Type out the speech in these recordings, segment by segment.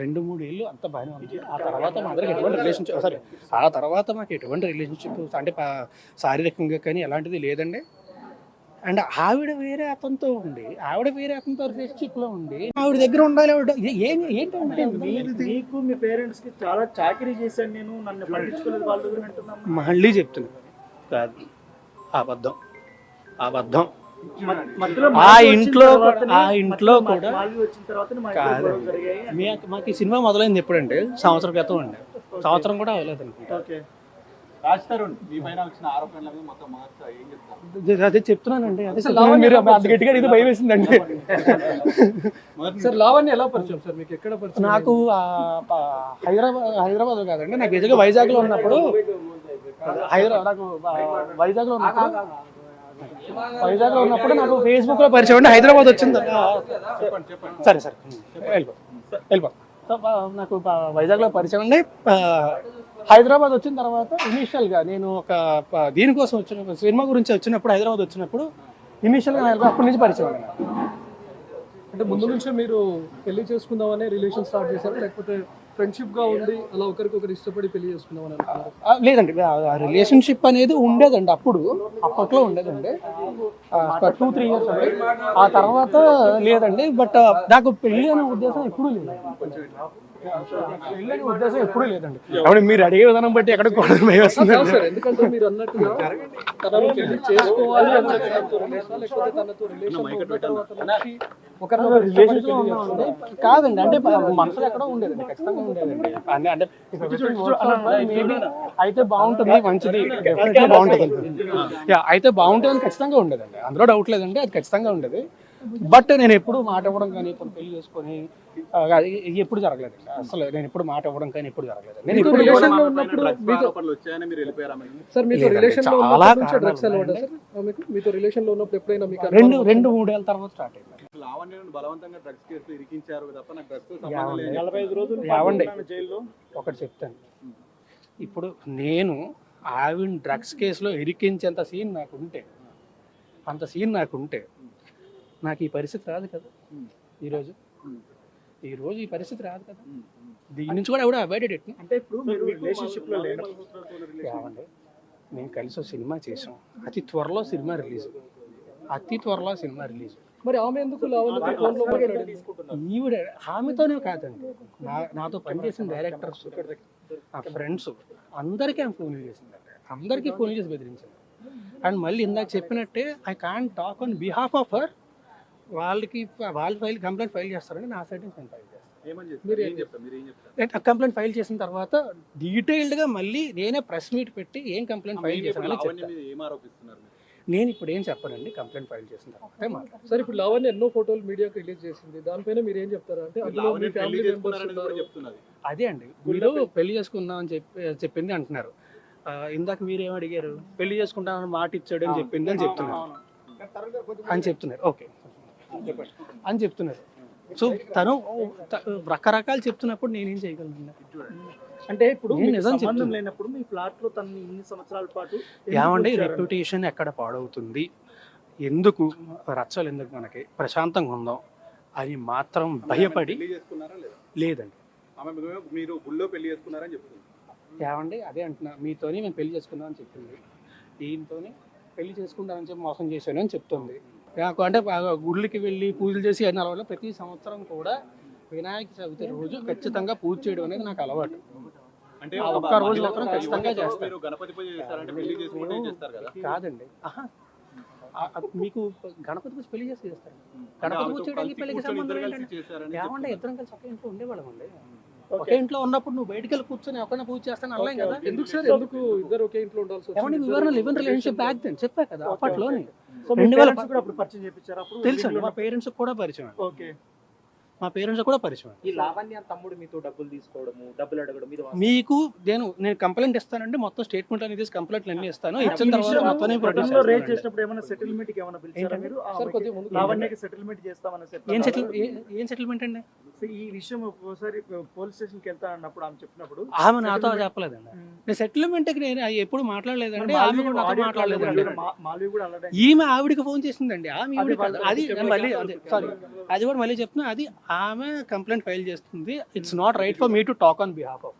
రెండు మూడు ఏళ్ళు అంత బాగానే ఉంది. ఆ తర్వాత మా అందరికి ఎటువంటి రిలేషన్షిప్ సారీ ఆ తర్వాత మాకు ఎటువంటి రిలేషన్షిప్ అంటే శారీరకంగా కానీ ఎలాంటిది లేదండి. అండ్ ఆవిడ వేరే అతనితో ఉండి ఆవిడ వేరే అతనితో రిలేషన్షిప్లో ఉండి ఆవిడ దగ్గర ఉండాలి ఆవిడ ఏంటంటే మీకు మీ పేరెంట్స్కి చాలా చాకరీ చేశాను నేను నన్ను పట్టించుకోలేదు వాళ్ళు మళ్ళీ చెప్తున్నా. కాదు. అబద్ధం. అబద్ధం. ఆ ఇంట్లో ఆ ఇంట్లో కూడా మాల్వి వచ్చిన తర్వాత మా ఇంట్లో కాదు. గొడవలు జరిగాయి. మీ మాకు ఈ సినిమా మొదలైంది ఎప్పుడండి? సంవత్సరం క్రితం అండి. సంవత్సరం కూడా అవ్వలేదు అనుకుంటా అదే- చెప్తున్నానండి. అదే. లావణ్య మీరు అంత గట్టిగా ఇది భయం వేసిందండి. సార్ లావణ్య ఎలా పరిచయం సార్? మీకు ఎక్కడ పరిచయం? నాకు హైదరాబాద్ హైదరాబాద్ కాదండి. నాకు నిజంగా వైజాగ్లో ఉన్నప్పుడు హైదరాబాద్ నాకు ఆ, వైజాగ్లో ఉన్నప్పుడు వైజాగ్లో ఉన్నప్పుడు నాకు ఫేస్బుక్లో పరిచయం అండి హైదరాబాద్ వచ్చింది సరే సరే. వెళ్ళిపో. వెళ్ళిపో. నాకు వైజాగ్ వైజాగ్లో పరిచయం అండి హైదరాబాద్ వచ్చిన తర్వాత ఇనీషియల్గా నేను ఒక దీనికోసం వచ్చిన సినిమా గురించి వచ్చినప్పుడు హైదరాబాద్ వచ్చినప్పుడు ఇనీషియల్గా అప్పటి నుంచి పరిచయం అండి అంటే ముందు నుంచే మీరు పెళ్ళి చేసుకుందామనే రిలేషన్ స్టార్ట్ చేశారు? లేకపోతే ఫ్రెండ్షిప్గా ఉండి అలా ఒకరికొకరు ఇష్టపడి పెళ్ళి చేసుకున్నామని అనుకున్నారు. లేదండి రిలేషన్షిప్ అనేది ఉండేదండి అప్పుడు అప్పట్లో ఉండేదండి. టూ త్రీ ఇయర్స్ అండి ఆ తర్వాత లేదండి బట్ నాకు పెళ్ళి అనే ఉద్దేశం ఎప్పుడూ లేదు అనే ఉద్దేశం ఎప్పుడూ లేదండి. కాబట్టి మీరు అడిగే విధానం బట్టి ఎక్కడ కూడా భయం వస్తుంది. ఎందుకంటే మీరు అన్నట్టుగా తనను పెళ్ళి చేసుకోవాలి. కాదండి అంటే మనసులో ఎక్కడో ఉండేదండి ఖచ్చితంగా ఉండేదండి. అంటే అయితే బాగుంటుంది మంచిది బాగుంటుంది. యా అయితే బాగుంటుంది అని ఖచ్చితంగా ఉండేదండి. అందులో డౌట్ లేదండి అది ఖచ్చితంగా ఉండేది. బట్ నేను ఎప్పుడు మాట ఇవ్వడం కానీ ఇప్పుడు పెళ్ళి చేసుకొని ఎప్పుడు జరగలేదండి అసలు నేను ఎప్పుడు మాట ఇవ్వడం కానీ ఎప్పుడు జరగలేదు నేను మీతో ఇప్పుడు relation లో ఉన్నప్పుడు డ్రగ్స్ మీతో ఆరోపణలు వచ్చాయని మీరు వెళ్ళిపోయారా మరి? సార్ మీతో లేదండి, రిలేషన్లో చాలా ఉన్నప్పటి నుంచే కారణాలు డ్రగ్స్ అలవాటా ఉన్నాయండి. సార్ మీకు మీతో రిలేషన్లో ఉన్నప్పుడు ఎప్పుడైనా మీకు రెండు రెండు మూడేళ్ళ తర్వాత స్టార్ట్ అయింది లావణ్యను బలవంతంగా డ్రగ్స్ కేసులు ఇరికించారు తప్ప నాకు డ్రగ్స్ యావండి. నలభై ఐదు రోజులు యావండి. ఉన్నాను జైల్లో ఒకటి చెప్తాను ఇప్పుడు నేను ఆవిడ డ్రగ్స్ కేసులో ఇరికించేంత సీన్ నాకు ఉంటే అంత సీన్ నాకు ఉంటే నాకు ఈ పరిస్థితి రాదు కదా. ఈరోజు ఈరోజు ఈ పరిస్థితి రాదు కదా. దీని నుంచి కూడా ఎవడో అవాయిడెడ్ ఎట్ అంటే ఇప్పుడు మీరు రిలేషన్షిప్లో లేరు ఏమండి నేను కలిసి సినిమా చేసాం. అతి త్వరలో సినిమా రిలీజ్. అతి త్వరలో సినిమా రిలీజ్. మరి ఆమె ఎందుకు ఈవిడ ఆమెతోనే కాదండి. నా నాతో పనిచేసిన డైరెక్టర్స్ నా ఫ్రెండ్స్ అందరికీ ఆమె ఫోన్ చేసిందండి అందరికీ ఫోన్ చేసి బెదిరించింది. అండ్ మళ్ళీ ఇందాక చెప్పినట్టే I can talk on behalf of her వాళ్ళకి వాళ్ళు ఫైల్ కంప్లైంట్ ఫైల్ చేస్తారండి నా సైడ్ నుంచి నేను ఫైల్ చేస్తాను. ఏమని చెప్తారు ఏం చెప్తారు మీరు ఏం చెప్తారు నేను కంప్లైంట్ ఫైల్ చేసిన తర్వాత డీటెయిల్డ్గా మళ్ళీ నేనే ప్రెస్ మీట్ పెట్టి ఏం కంప్లైంట్ ఫైల్ చేశానని చెప్తాను మీరు? నేను ఇప్పుడు ఏం చెప్పనండి కంప్లైంట్ ఫైల్ చేసిన తర్వాత. సార్ ఇప్పుడు లావణ్య ఎన్నో ఫోటోలు మీడియాకి రిలీజ్ చేసింది. దానిపైన మీరు ఏం చెప్తారు? అంటే అదే అండి మీరు పెళ్ళి చేసుకుందాం అని చెప్పి చెప్పింది అంటున్నారు. ఇందాక మీరు అడిగారు? పెళ్ళి చేసుకుంటానని మాట ఇచ్చాడు అని చెప్పింది అని చెప్తున్నారు. అని చెప్తున్నారు. ఓకే. అని చెప్తున్నారు. సో తను రకరకాలు చెప్తున్నప్పుడు నేనేం చేయగలను? అంటే ఇప్పుడు నిజం సంబంధం. లేనప్పుడు మీ ఫ్లాట్లో తన ఇన్ని సంవత్సరాల పాటు ఏమండి? రెప్యుటేషన్ ఎక్కడ పాడవుతుంది? ఎందుకు రచ్చలు ఎందుకు మనకి? ప్రశాంతంగా ఉందాం. అని మాత్రం భయపడి పెళ్ళి చేసుకున్నారా లేదా? లేదండి. ఆమె మీరు- గుళ్ళో పెళ్ళి చేసుకున్నారని చెప్తుంది. ఏమండి అదే అంటున్నా. మీతోని మేము పెళ్ళి చేసుకుందాం అని చెప్పింది ఈయనతోని పెళ్ళి చేసుకుంటానని చెప్పి మోసం చేశాను అని చెప్తుంది. అంటే గుళ్ళకి వెళ్ళి పూజలు చేసి అయిన వల్ల ప్రతి సంవత్సరం కూడా వినాయక చవితి రోజు ఖచ్చితంగా పూజ చేయడం అనేది నాకు అలవాటు అంటే ఒక్క రోజు మాత్రం ఖచ్చితంగా చేస్తారు. గణపతి పూజ చేస్తారంటే కాదండి మీకు గణపతి పూజ పెళ్ళి చేసి చేస్తారు గణపతి పూజ చేయడానికి పెళ్ళికి సంబంధం ఇద్దరు కలిసి. ఇద్దరం ఒకే ఇంట్లో ఉండేవాళ్ళం అండి. ఒకే ఇంట్లో ఉన్నప్పుడు నువ్వు బయటికి వెళ్ళి కూర్చొని ఒకరిని పూజ చేస్తాను అనలేం కదా. ఎందుకు సార్? ఎందుకు ఇద్దరు ఒకే ఇంట్లో ఉండాల్సి ఏమండి వచ్చింది? వివరణ live in relationship back then చెప్పా కదా అప్పట్లోనే. రెండు వేల parents కూడా అప్పుడు పరిచయం చేయించారు అప్పుడు? తెలుసు మా పేరెంట్స్ కూడా పరిచయం. ఓకే. మా పేరెంట్స్ కూడా పరిచయం. ఈ లావణ్య తమ్ముడు మీతో డబ్బులు తీసుకోవడము డబ్బులు అడగడం మీద మీకు నేను నేను కంప్లైంట్ ఇస్తానండి మొత్తం స్టేట్మెంట్ అనేది కంప్లైంట్లు అన్ని ఇస్తాను. ఇచ్చిన తర్వాత మొత్తం గతంలో రేజ్ ప్రొడ్యూస్ చేసినప్పుడు ఏమైనా సెటిల్మెంట్కి ఏమైనా పిలిచారా? మీరు? సార్. కొద్దిగా ముందుకు లావణ్యకి సెటిల్మెంట్ చేస్తామని చెప్పారు. ఏం సెటిల్ ఏం సెటిల్మెంట్ అండి? ఈ విషయం ఒకసారి పోలీస్ స్టేషన్కి వెళ్తా అన్నప్పుడు ఆమె చెప్పినప్పుడు ఆమె నాతో చెప్పలేదండి. నేను సెటిల్మెంట్ నేను ఎప్పుడు మాట్లాడలేదండి. ఆమె కూడా నాతో మాట్లాడలేదండి. ఈమె ఆవిడకి ఫోన్ చేసిందండి. ఆమె అది మళ్ళీ సారీ. అది కూడా మళ్ళీ చెప్తున్నా. అది ఆమె కంప్లైంట్ ఫైల్ చేస్తుంది. It's not right for me to talk on behalf of.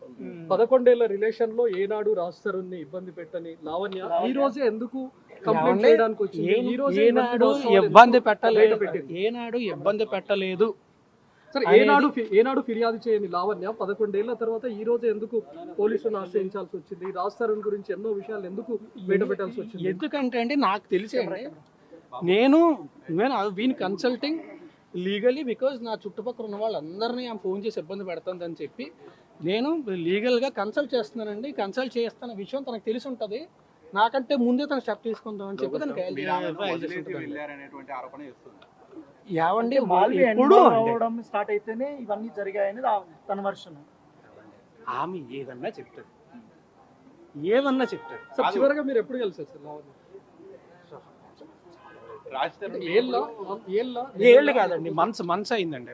పదకొండేళ్ళ రిలేషన్లో ఏనాడు రాస్తారుని ఇబ్బంది పెట్టని లావణ్య ఈ. రోజే ఎందుకు కంప్లైంట్ ఏమండి? చేయడానికి వచ్చింది ఈ రోజే ఏనాడు ఇబ్బంది పెట్టలేదు? ఏనాడు ఇబ్బంది పెట్టలేదు. సరే ఏనాడు ఏనాడు ఫిర్యాదు చేయని లావణ్య పదకొండేళ్ళ తర్వాత ఈ రోజు ఎందుకు పోలీసులను ఆశ్రయించాల్సి వచ్చింది? రాస్తారన్ గురించి ఎన్నో విషయాలు ఎందుకు బయట పెట్టాల్సి వచ్చింది? ఎందుకంటే అండి నాకు తెలిసి నేను నేను వీని కన్సల్టింగ్ లీగలీ బికాజ్ నా చుట్టుపక్కల ఉన్న వాళ్ళందరినీ ఆమె ఫోన్ చేసి ఇబ్బంది పెడుతుందని చెప్పి నేను లీగల్గా కన్సల్ట్ చేస్తున్నానండి. కన్సల్ట్ చేస్తున్న విషయం తనకు తెలిసి ఉంటుంది. నాకంటే ముందే తను స్టెప్ తీసుకుందాం అని చెప్పి తనకి యావండి మాల్వి అండి అవ్వడం స్టార్ట్ అయితేనే ఇవన్నీ జరిగాయని తన వర్షన్. ఆమె ఏదన్నా చెప్తుంది. ఏమన్నా చెప్తాడు సార్ చివరగా మీరు ఎప్పుడు కలిసారు సార్? ఏళ్ళ? కాదండి మంత్స్ మంత్స్ అయిందండి